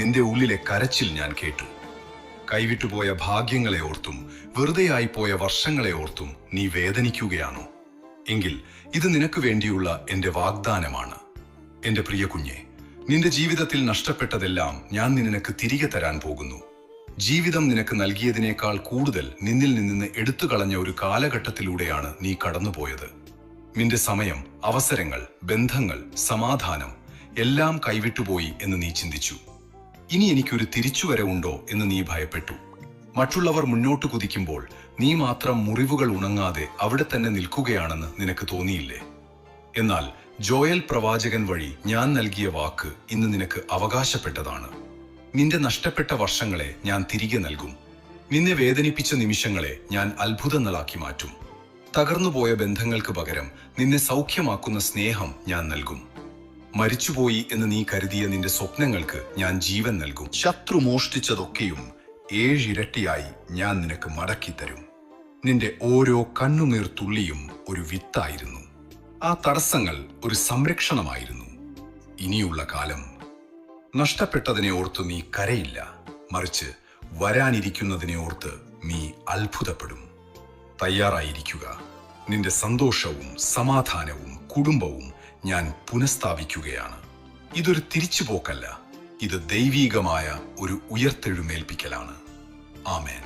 നിന്റെ ഉള്ളിലെ കരച്ചിൽ ഞാൻ കേട്ടു. കൈവിട്ടുപോയ ഭാഗ്യങ്ങളെ ഓർത്തും വെറുതെയായി പോയ വർഷങ്ങളെ ഓർത്തും നീ വേദനിക്കുകയാണോ? എങ്കിൽ ഇത് നിനക്ക് വേണ്ടിയുള്ള എന്റെ വാഗ്ദാനമാണ്. എന്റെ പ്രിയ കുഞ്ഞെ നിന്റെ ജീവിതത്തിൽ നഷ്ടപ്പെട്ടതെല്ലാം ഞാൻ നിനക്ക് തിരികെ തരാൻ പോകുന്നു. ജീവിതം നിനക്ക് നൽകിയതിനേക്കാൾ കൂടുതൽ നിന്നിൽ നിന്ന് എടുത്തു കളഞ്ഞ ഒരു കാലഘട്ടത്തിലൂടെയാണ് നീ കടന്നുപോയത്. നിന്റെ സമയം അവസരങ്ങൾ ബന്ധങ്ങൾ സമാധാനം എല്ലാം കൈവിട്ടുപോയി എന്ന് നീ ചിന്തിച്ചു. ഇനി എനിക്കൊരു തിരിച്ചുവരവുണ്ടോ എന്ന് നീ ഭയപ്പെട്ടു. മറ്റുള്ളവർ മുന്നോട്ട് കുതിക്കുമ്പോൾ നീ മാത്രം മുറിവുകൾ ഉണങ്ങാതെ അവിടെ തന്നെ നിൽക്കുകയാണെന്ന് നിനക്ക് തോന്നിയില്ലേ? എന്നാൽ ജോയൽ പ്രവാചകൻ വഴി ഞാൻ നൽകിയ വാക്ക് ഇന്ന് നിനക്ക് അവകാശപ്പെട്ടതാണ്. നിന്റെ നഷ്ടപ്പെട്ട വർഷങ്ങളെ ഞാൻ തിരികെ നൽകും. നിന്നെ വേദനിപ്പിച്ച നിമിഷങ്ങളെ ഞാൻ അത്ഭുതങ്ങളാക്കി മാറ്റും. തകർന്നുപോയ ബന്ധങ്ങൾക്ക് പകരം നിന്നെ സൗഖ്യമാക്കുന്ന സ്നേഹം ഞാൻ നൽകും. മരിച്ചുപോയി എന്ന് നീ കരുതിയ നിന്റെ സ്വപ്നങ്ങൾക്ക് ഞാൻ ജീവൻ നൽകും. ശത്രു മോഷ്ടിച്ചതൊക്കെയും ഏഴിരട്ടിയായി ഞാൻ നിനക്ക് മടക്കി തരും നിന്റെ ഓരോ കണ്ണുനീർ തുള്ളിയും ഒരു വിത്തായിരുന്നു. ആ തടസ്സങ്ങൾ ഒരു സംരക്ഷണമായിരുന്നു. ഇനിയുള്ള കാലം നഷ്ടപ്പെട്ടതിനെ ഓർത്ത് നീ കരയില്ല. മറിച്ച് വരാനിരിക്കുന്നതിനെ ഓർത്ത് നീ അത്ഭുതപ്പെടും. തയ്യാറായിരിക്കുക. നിന്റെ സന്തോഷവും സമാധാനവും കുടുംബവും ഞാൻ പുനഃസ്ഥാപിക്കുകയാണ്. ഇതൊരു തിരിച്ചുപോക്കല്ല. ഇത് ദൈവീകമായ ഒരു ഉയർത്തെഴുമേൽപ്പിക്കലാണ് ആമേൻ.